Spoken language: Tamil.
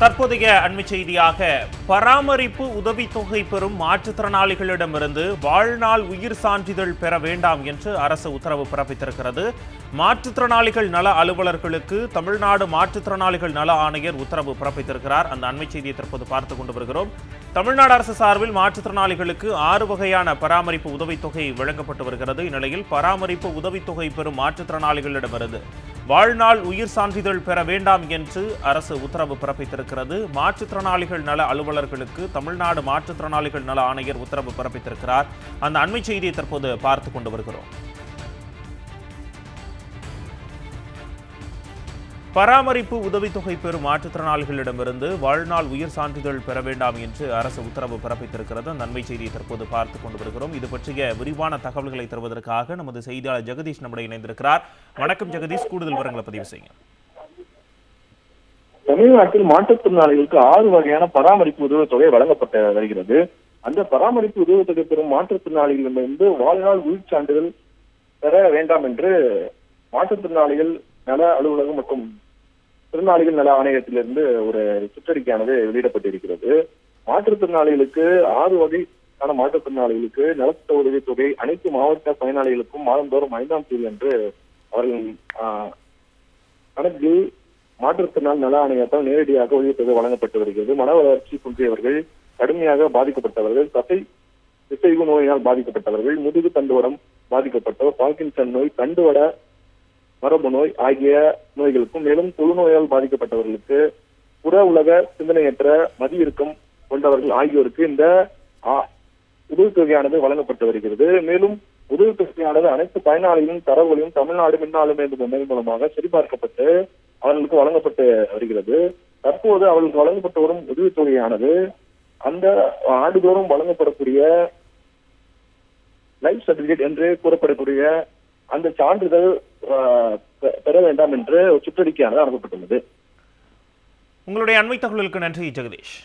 தற்போதைய அண்மை செய்தியாக பராமரிப்பு உதவித்தொகை பெறும் மாற்றுத்திறனாளிகளிடமிருந்து வாழ்நாள் உயிர் சான்றிதழ் பெற வேண்டாம் என்று அரசு உத்தரவு பிறப்பித்திருக்கிறது. மாற்றுத்திறனாளிகள் நல அலுவலர்களுக்கு தமிழ்நாடு மாற்றுத்திறனாளிகள் நல ஆணையர் உத்தரவு பிறப்பித்திருக்கிறார். அந்த அண்மை செய்தியை தற்போது பார்த்து கொண்டு வருகிறோம். தமிழ்நாடு அரசு சார்பில் மாற்றுத்திறனாளிகளுக்கு ஆறு வகையான பராமரிப்பு உதவித்தொகை வழங்கப்பட்டு வருகிறது. இந்நிலையில் பராமரிப்பு உதவித்தொகை பெறும் மாற்றுத்திறனாளிகளிடமிருந்து வாழ்நாள் உயிர் சான்றிதழ் பெற வேண்டாம் என்று அரசு உத்தரவு பிறப்பித்திருக்கிறது. மாற்றுத்திறனாளிகள் நல அலுவலர்களுக்கு தமிழ்நாடு மாற்றுத்திறனாளிகள் நல ஆணையர் உத்தரவு பிறப்பித்திருக்கிறார். அந்த அண்மை செய்தியை தற்போது பார்த்து கொண்டு வருகிறோம். பராமரிப்பு உதவித்தொகை பெறும் மாற்றுத்திறனாளிகளிடமிருந்து வாழ்நாள் உயிர் சான்றிதழ் பெற வேண்டாம் என்று அரசு உத்தரவு பிறப்பித்திருக்கிறது. நன்மை செய்தியை தற்போது பார்த்துக் கொண்டு வருகிறோம். இது பற்றிய விரிவான தகவல்களை தருவதற்காக நமது செய்தியாளர் ஜெகதீஷ் நம்முடைய இணைந்திருக்கிறார். வணக்கம் ஜெகதீஷ். கூடுதல் விவரங்களை பதிவு செய்யுங்க தமிழ்நாட்டில் மாற்றுத்திறனாளிகளுக்கு ஆறு வகையான பராமரிப்பு உதவித்தொகை வழங்கப்பட்டு வருகிறது. அந்த பராமரிப்பு உதவித்தொகை பெறும் மாற்றுத்திறனாளிகளிடமிருந்து வாழ்நாள் உயிர் சான்றிதழ் பெற வேண்டாம் என்று மாற்றுத்திறனாளிகள் நல அலுவலகம் மற்றும் திறனாளிகள் நல ஆணையத்திலிருந்து ஒரு சுற்றறிக்கையானது வெளியிடப்பட்டிருக்கிறது. மாற்றுத்திறனாளிகளுக்கு ஆறு வகையான மாற்றுத்திறனாளிகளுக்கு நலத்திட்ட உதவித்தொகை அனைத்து மாவட்ட பயனாளிகளுக்கும் மாதந்தோறும் ஐந்தாம் தேதி என்று அவர்கள் ஆஹ், கணக்கில் மாற்றுத்திறனாளி நல ஆணையத்தால் நேரடியாக உதவித்தொகை வழங்கப்பட்டு வருகிறது. மன வளர்ச்சி குன்றியவர்கள் கடுமையாக பாதிக்கப்பட்டவர்கள் தசை திசைவு நோயினால் பாதிக்கப்பட்டவர்கள் முதுகு தண்டுவடம் பாதிக்கப்பட்டவர் பார்க்கின்சன் நோய் தண்டுவட மரபு நோய் ஆகிய நோய்களுக்கும் மேலும் தொழுநோயால் பாதிக்கப்பட்டவர்களுக்கு புற உலக சிந்தனையற்ற மதியிறுக்கம் கொண்டவர்கள் ஆகியோருக்கு இந்த ஆ- உதவித்தொகையானது வழங்கப்பட்டு வருகிறது. மேலும் உதவித்தொகையானது அனைத்து பயனாளிகளின் தரவுகளையும் தமிழ்நாடு மின்னாளுமை என்ற முறை மூலமாக சரிபார்க்கப்பட்டு அவர்களுக்கு வழங்கப்பட்டு வருகிறது. தற்போது அவர்களுக்கு வழங்கப்பட்டு வரும் உதவித்தொகையானது அந்த ஆண்டுதோறும் வழங்கப்படக்கூடிய லைஃப் சர்டிபிகேட் என்று கூறப்படக்கூடிய அந்த சான்றிதழ் பெற வேண்டாம் என்று சுற்றறிக்கையானது அனுப்பப்பட்டுள்ளது. உங்களுடைய அண்மை தகவலுக்கு நன்றி ஜெகதீஷ்.